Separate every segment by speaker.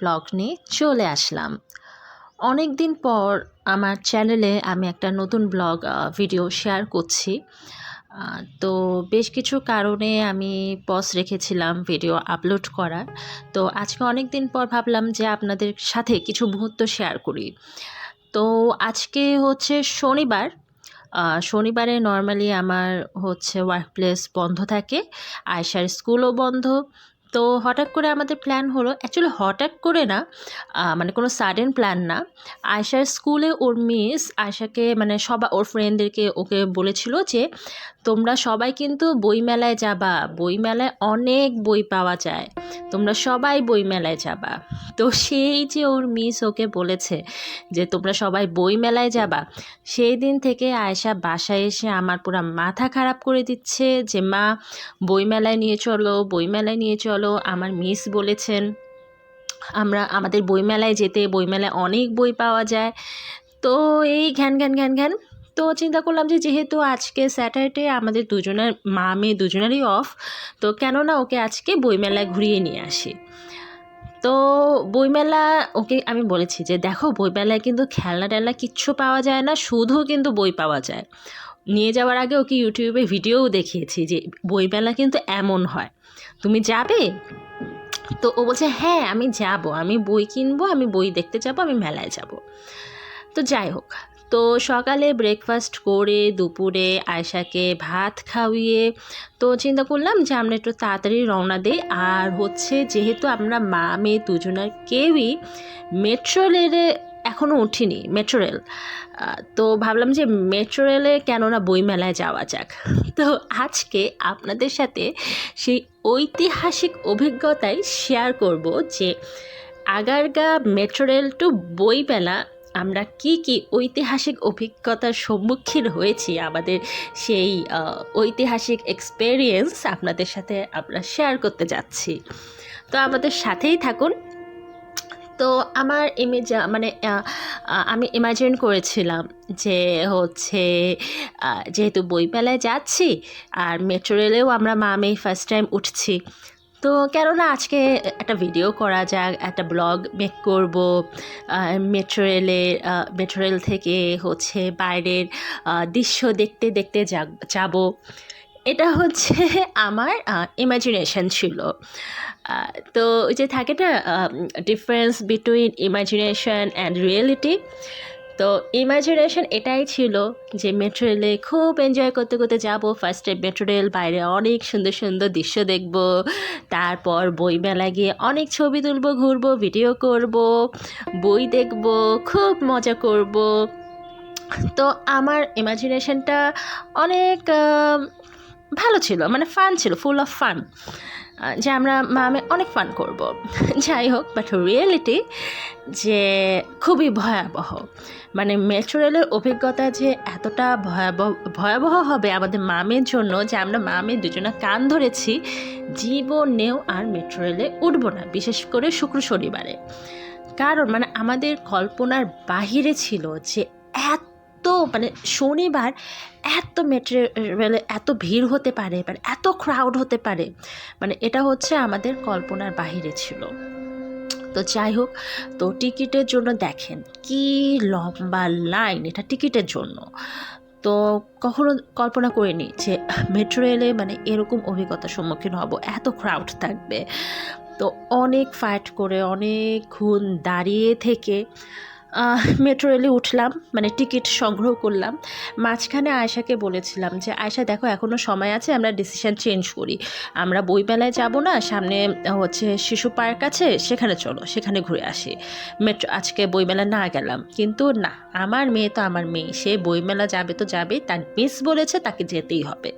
Speaker 1: Blog নিয়ে চলে আসলাম। অনেক দিন পর আমার চ্যানেলে আমি একটা নতুন ব্লগ ভিডিও শেয়ার করছি। তো বেশ কিছু কারণে আমি পজ রেখেছিলাম ভিডিও আপলোড করার। তো আজকে অনেক দিন পর ভাবলাম যে আপনাদের সাথে কিছু মুহূর্ত শেয়ার করি। তো আজকে হচ্ছে শনিবার। শনিবারে নর্মালি আমার হচ্ছে ওয়ার্ক প্লেস বন্ধ থাকে আয়সার স্কুলও বন্ধ। তো হঠাৎ করে আমাদের প্ল্যান হলো অ্যাকচুয়ালি হঠাৎ করে না মানে কোনো সাডেন প্ল্যান না। আয়সার স্কুলে ওর মিস আয়সাকে মানে সবাই ওর ফ্রেন্ডদেরকে ওকে বলেছিল যে, তোমরা সবাই কিন্তু বইমেলায় যাবা। বইমেলায় অনেক বই পাওয়া যায়। তোমরা সবাই বইমেলায় যাবা। তো সেই যে ওর মিস ওকে বলেছে যে, তোমরা সবাই বইমেলায় যাবা। সেই দিন থেকে আয়সা বাসায় এসে আমার পুরো মাথা খারাপ করে দিচ্ছে যে, মা, বইমেলায় নিয়ে চলো, বইমেলায় নিয়ে চলো। আমার মিস বলেছেন। আমরা, আমাদের বইমেলায় যেতে বইমেলায় অনেক বই পাওয়া যায়। তো এই ঘ্যান ঘ্যান ঘ্যান ঘ্যান। তো চিন্তা করলাম যে, যেহেতু আজকে স্যাটারডে আমাদের দুজনের, মা, মেয়ে দুজনেরই অফ তো কেন না ওকে আজকে বইমেলায় ঘুরিয়ে নিয়ে আসি। তো বইমেলা, ওকে আমি বলেছি যে, দেখো, বইমেলায় কিন্তু খেলনা টেলনা কিচ্ছু পাওয়া যায় না, শুধু কিন্তু বই পাওয়া যায়। নিয়ে যাওয়ার আগে ওকে ইউটিউবে ভিডিওও দেখিয়েছি যে বইমেলা কিন্তু এমন হয়। তুমি যাবে? তো ও বলছে হ্যাঁ আমি যাব। আমি বই কিনবো, আমি বই দেখতে যাব, আমি মেলায় যাব। তো যাই হোক, তো সকালে ব্রেকফাস্ট করে দুপুরে আয়শাকে ভাত খাওয়িয়ে, তো চিন্তা করলাম যে আমরা একটু তাড়াতাড়ি রওনা দিই। আর হচ্ছে, যেহেতু আমরা মা, মেয়ে দুজনের কেউই মেট্রো রেলে এখনও উঠিনি মেট্রো রেল তো ভাবলাম যে মেট্রো রেলে কেননা বইমেলায় যাওয়া যাক। তো আজকে আপনাদের সাথে সেই ঐতিহাসিক অভিজ্ঞতাই শেয়ার করব যে আগারগা মেট্রো রেল টু বইমেলা আমরা কি কি ঐতিহাসিক অভিজ্ঞতার সম্মুখীন হয়েছি, আমাদের সেই ঐতিহাসিক এক্সপেরিয়েন্স আপনাদের সাথে আমরা শেয়ার করতে যাচ্ছি। তো আমাদের সাথেই থাকুন। তো আমার ইমেজ মানে আমি ইমাজিন করেছিলাম যে হচ্ছে যেহেতু বইমেলায় যাচ্ছি আর মেট্রো রেলেও আমরা মা মেয়ে ফার্স্ট টাইম উঠছি। তো কেননা আজকে একটা ভিডিও করা যাক, একটা ব্লগ মেক করব মেট্রো রেলের মেট্রো রেল থেকে হচ্ছে বাইরের দৃশ্য দেখতে দেখতে যাব। এটা হচ্ছে আমার ইমাজিনেশন ছিল। তো ওই যে থাকে না difference between imagination and reality তো ইমাজিনেশন এটাই ছিল যে মেট্রো রেলে খুব এনজয় করতে করতে যাব। ফার্স্টে মেট্রো রেল বাইরে অনেক সুন্দর সুন্দর দৃশ্য দেখব। তারপর বই মেলা গিয়ে অনেক ছবি তুলবো, ঘুরবো ভিডিও করব, বই দেখব, খুব মজা করব। তো আমার ইমাজিনেশনটা অনেক ভালো ছিল মানে ফান ছিল ফুল অফ ফান যে আমরা মামে অনেক ফান করব। যাই হোক বাট রিয়েলিটি যে খুবই ভয়াবহ। মানে মেট্রো রেলের অভিজ্ঞতা যে এতটা ভয়াবহ ভয়াবহ হবে আমাদের মামের জন্য যে আমরা মামের দুজনে কান ধরেছি, জীবনেও আর মেট্রো রেলে উঠবো না, বিশেষ করে শুক্র শনিবারে। কারণ মানে আমাদের কল্পনার বাহিরে ছিল যে এত মানে শনিবার এত মেট্রো রেলে এত ভিড় হতে পারে মানে এত ক্রাউড হতে পারে মানে এটা হচ্ছে আমাদের কল্পনার বাহিরে ছিল। তো যাই হোক, তো টিকিটের জন্য দেখেন কি লম্বা লাইন এটা টিকিটের জন্য। তো কখনো কল্পনা করিনি যে মেট্রো রেলে মানে এরকম অভিজ্ঞতার সম্মুখীন হব, এত ক্রাউড থাকবে। তো অনেক ফাইট করে অনেকক্ষণ দাঁড়িয়ে থেকে মেট্রো রেলে উঠলাম মানে টিকিট সংগ্রহ করলাম। মাঝখানে আয়শাকে বলেছিলাম যে, আয়শা, দেখো এখনও সময় আছে, আমরা ডিসিশন চেঞ্জ করি। আমরা বইমেলায় যাব না, সামনে হচ্ছে শিশু পার্ক আছে, সেখানে চলো, সেখানে ঘুরে আসি। মেট্রো আজকে বইমেলা না গেলাম। কিন্তু না, আমার মেয়ে তো আমার মেয়ে, সে বইমেলা যাবে তো যাবেই, তার মিস বলেছে, তাকে যেতেই হবে।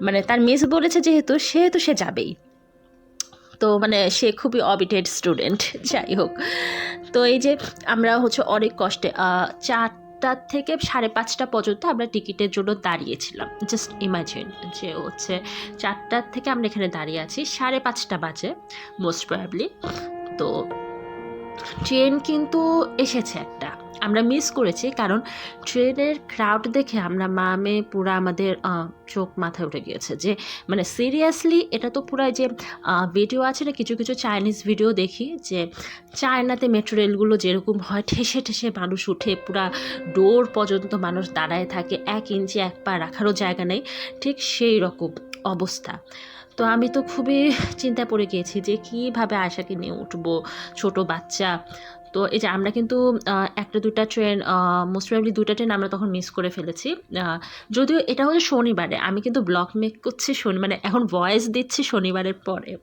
Speaker 1: মানে তার মিস বলেছে যেহেতু, সেহেতু সে যাবেই। তো মানে সে খুবই অবিটেড স্টুডেন্ট যাই হোক তো এই যে আমরা হচ্ছে অনেক কষ্টে আহ, চারটার থেকে সাড়ে পাঁচটা পর্যন্ত আমরা টিকিটের জন্য দাঁড়িয়েছিলাম। জাস্ট ইমাজিন যে হচ্ছে চারটার থেকে আমরা এখানে দাঁড়িয়ে আছি সাড়ে পাঁচটা বাজে মোস্ট প্রবাবলি তো ট্রেন কিন্তু এসেছে একটা। আমরা মিস করেছি, কারণ ট্রেনের ক্রাউড দেখে আমরা মা, মেয়ে পুরো আমাদের চোখ মাথায় উঠে গিয়েছে যে মানে সিরিয়াসলি এটা তো পুরো যে ভিডিও আছে না, কিছু কিছু চাইনিজ ভিডিও দেখি যে চায়নাতে মেট্রো রেলগুলো যেরকম হয়, ঠেসে ঠেসে মানুষ উঠে পুরা ডোর পর্যন্ত মানুষ দাঁড়ায় থাকে, এক ইঞ্চি এক পা রাখারও জায়গা নেই, ঠিক সেই রকম অবস্থা। তো আমি তো খুবই চিন্তা পড়ে গিয়েছি যে, কীভাবে আশাকে নিয়ে উঠবো, ছোট বাচ্চা তো এই যে আমরা কিন্তু একটা দুটা ট্রেন মোস্ট প্রবলি দুটা ট্রেন আমরা তখন মিস করে ফেলেছি। যদিও এটা হচ্ছে শনিবারে, আমি কিন্তু ব্লগ মেক করছি শনি মানে এখন ভয়েস দিচ্ছি শনিবারের পরে।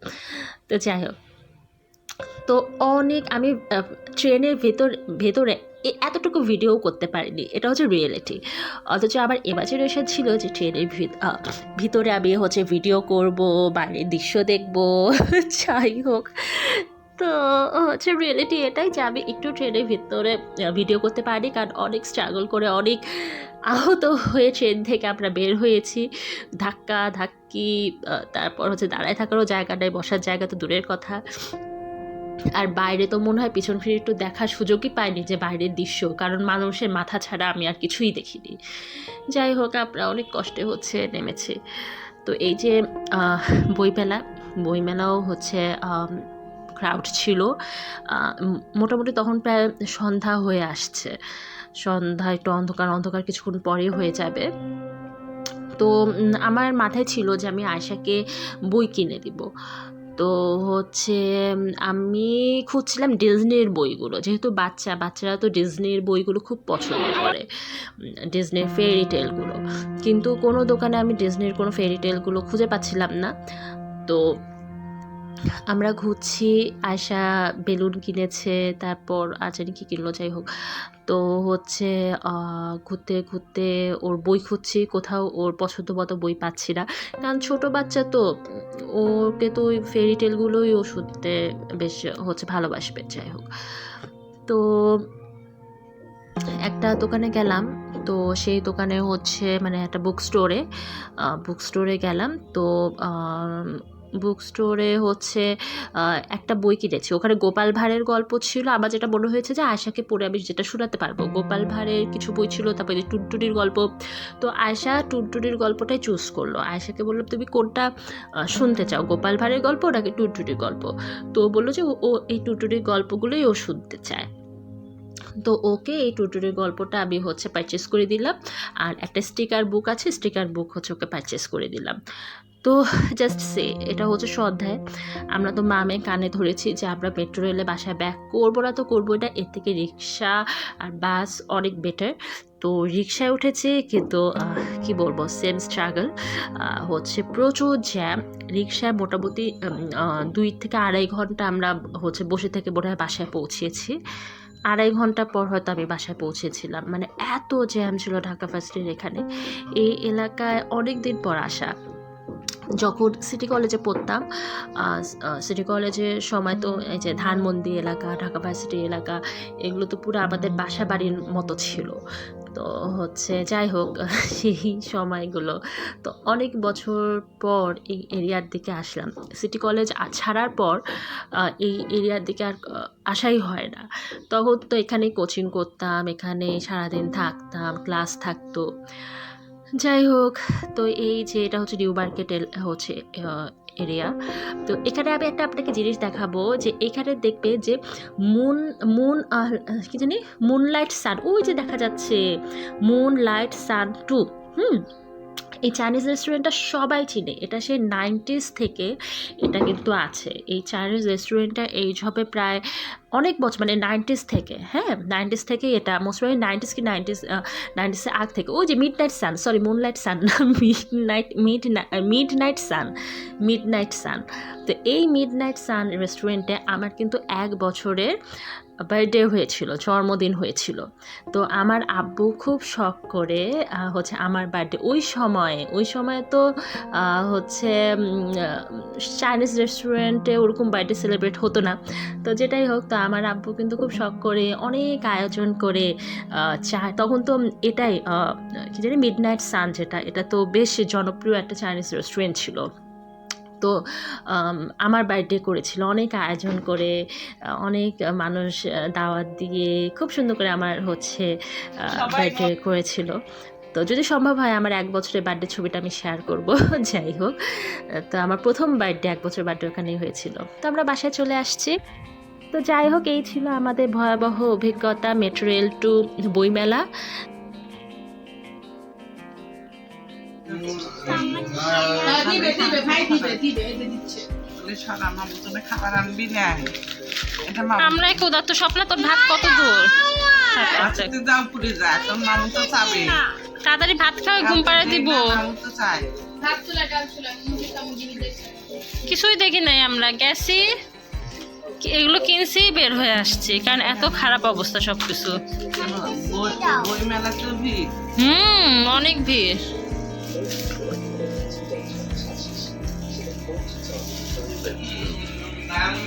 Speaker 1: তো যাই হোক। তো অনেক, আমি ট্রেনের ভেতর, ভেতরে এতটুকু ভিডিও করতে পারিনি, এটা হচ্ছে রিয়েলিটি অথচ আমার ইমাজিনেশন ছিল যে ট্রেনের ভিত- ভিতরে আমি হচ্ছে ভিডিও করব বাইরের দৃশ্য দেখব, যাই হোক। তো হচ্ছে রিয়েলিটি এটাই যে আমি একটু ট্রেনের ভিতরে ভিডিও করতে পারি কারণ অনেক স্ট্রাগল করে, অনেক আহত হয়ে ট্রেন থেকে আমরা বের হয়েছি। ধাক্কা, ধাক্কি তারপর হচ্ছে দাঁড়ায় থাকারও জায়গা নেই, বসার জায়গা তো দূরের কথা। আর বাইরে তো মনে হয় পিছন ফিরে একটু দেখার সুযোগই পাইনি যে বাইরের দৃশ্য, কারণ মানুষের মাথা ছাড়া আমি আর কিছুই দেখিনি। যাই হোক, আমরা অনেক কষ্টে হচ্ছে নেমেছি। তো এই যে বইমেলা, বইমেলাও হচ্ছে ক্রাউড ছিল মোটামুটি তখন প্রায় সন্ধ্যা হয়ে আসছে। সন্ধ্যা একটু অন্ধকার অন্ধকার কিছুক্ষণ পরেই হয়ে যাবে। তো আমার মাথায় ছিল যে আমি আয়শাকে বই কিনে দিব। তো হচ্ছে আমি খুঁজছিলাম ডিজনির বইগুলো। যেহেতু বাচ্চা, বাচ্চারা তো ডিজনির বইগুলো খুব পছন্দ করে ডিজনির ফেরি টেলগুলো কিন্তু কোনো দোকানে আমি ডিজনির কোনো ফেরি টেলগুলো খুঁজে পাচ্ছিলাম না। তো আমরা ঘুরছি, আয়শা বেলুন কিনেছে, তারপর আর জানি কি কিনলো, যাই হোক। তো হচ্ছে ঘুরতে ঘুরতে ওর বই খুঁজছি, কোথাও ওর পছন্দ মতো বই পাচ্ছি না। কারণ ছোট বাচ্চা তো, ওকে তো ওই ফেরি টেলগুলোই ও শুনতে বেশ হচ্ছে ভালোবাসবে, যাই হোক। তো একটা দোকানে গেলাম, তো সেই দোকানে হচ্ছে মানে একটা বুক স্টোরে বুক স্টোরে গেলাম। তো বুক স্টোরে হচ্ছে একটা বই কিনেছি। ওখানে গোপাল ভাঁড়ের গল্প ছিল। আমার যেটা মনে হয়েছে যে আয়শাকে পড়ে আমি যেটা শোনাতে পারব। গোপাল ভাঁড়ের কিছু বই ছিল তারপরে টুনটুনির গল্প। তো আয়শা টুনটুনির গল্পটাই চুজ করল। আয়শাকে বললাম তুমি কোনটা শুনতে চাও? গোপাল ভাঁড়ের গল্প নাকি টুনটুনির গল্প? তো বলল যে ও- ও এই টুনটুনির গল্পগুলোই ও শুনতে চায়। তো ওকে এই টুটুরির গল্পটা আমি হচ্ছে পারচেস করে দিলাম। আর একটা স্টিকার বুক আছে স্টিকার বুক হচ্ছে ওকে পারচেস করে দিলাম। তো জাস্ট সে এটা হচ্ছে সন্ধ্যায় আমরা তো মামে কানে ধরেছি যে আমরা মেট্রো রেলে বাসায় ব্যাক করব না তো করব না এর থেকে রিক্সা আর বাস অনেক বেটার তো রিক্সায় উঠেছে কিন্তু কি বলব সেম স্ট্রাগল হচ্ছে প্রচুর জ্যাম রিক্সায় মোটামুটি দুই থেকে আড়াই ঘণ্টা আমরা হচ্ছে বসে থেকে বোধহয় বাসায় পৌঁছেছি। আড়াই ঘণ্টা পর হয়তো আমি বাসায় পৌঁছেছিলাম। মানে এত জ্যাম ছিল ঢাকা ফার্স্টের এখানে। এই এলাকায় অনেক দিন পর আসা। যখন সিটি কলেজে পড়তাম সিটি কলেজের সময় তো এই যে ধানমন্ডি এলাকা ঢাকা ভার্সিটি এলাকা এগুলো তো পুরো আমাদের বাসা বাড়ির মতো ছিল। তো হচ্ছে যাই হোক সেই সময়গুলো। তো অনেক বছর পর এই এরিয়ার দিকে আসলাম। সিটি কলেজ ছাড়ার পর এই এরিয়ার দিকে আর আসাই হয় না। তখন তো এখানে কোচিং করতাম এখানে সারাদিন থাকতাম ক্লাস থাকতো। যাই হোক, তো এই যে এটা হচ্ছে নিউ মার্কেট হচ্ছে এরিয়া তো এখানে আমি একটা আপনাকে জিনিস দেখাবো যে এখানে দেখবে যে মুন মুন কি জানি? মুনলাইট সান ওই যে দেখা যাচ্ছে মুন লাইট সান টু হুম? এই চাইনিজ রেস্টুরেন্টটা সবাই চিনে। এটা সে নাইনটিস থেকে এটা কিন্তু আছে। এই চাইনিজ রেস্টুরেন্টটা এইজ হবে প্রায় অনেক বছর মানে নাইনটিস থেকে হ্যাঁ? নাইনটিস থেকে এটা মোস্ট প্রবলি নাইনটিস কি নাইনটিস নাইনটিসের আগ থেকে। ওই যে Midnight Sun sorry Moon Moonlight Sun না Midnight mid Midnight Sun Midnight Sun তো এই মিড নাইট সান রেস্টুরেন্টে আমার কিন্তু এক বছরের বার্থডে হয়েছিল, জন্মদিন হয়েছিল। তো আমার আব্বু খুব শখ করে হচ্ছে আমার বার্থডে ওই সময়ে, ওই সময় তো হচ্ছে চাইনিজ রেস্টুরেন্টে ওরকম বার্থডে সেলিব্রেট হতো না। তো যেটাই হোক, তো আমার আব্বু কিন্তু খুব শখ করে, অনেক আয়োজন করে চা, তখন তো এটাই কি জানি মিড নাইট সান যেটা, এটা তো বেশ জনপ্রিয় একটা চাইনিজ রেস্টুরেন্ট ছিল। তো আমার বার্থডে করেছিল। অনেক আয়োজন করে অনেক মানুষ দাওয়াত দিয়ে খুব সুন্দর করে আমার হচ্ছে বার্থডে করেছিল। তো যদি সম্ভব হয় আমার এক বছরের বার্থডে ছবিটা আমি শেয়ার করব যাই হোক। তো আমার প্রথম বার্থডে এক বছর বার্থডে ওখানেই হয়েছিল। তো আমরা বাসায় চলে আসছি। তো যাই হোক এই ছিল আমাদের ভয়াবহ অভিজ্ঞতা মেট্রো রেল টু বইমেলা।
Speaker 2: দিবে দিবে ভাই দিবে দিবে এই দিচ্ছে
Speaker 3: বলে শোন আমার তুমি খাবার আনবি না এটা মামু
Speaker 1: আমরা স্বপ্ন তোর ভাত কত দূর?
Speaker 3: তো
Speaker 1: তাড়াতাড়ি ভাত খাওয়া ঘুম পাড়ে দিব।
Speaker 3: তো
Speaker 1: কিছুই দেখি নাই আমরা গেছি এগুলো কিনছি বের হয়ে আসছি কারণ এত খারাপ অবস্থা সব কিছু
Speaker 3: বই বই মেলা তো ভিড়?
Speaker 1: হুম অনেক ভিড়।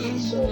Speaker 1: And.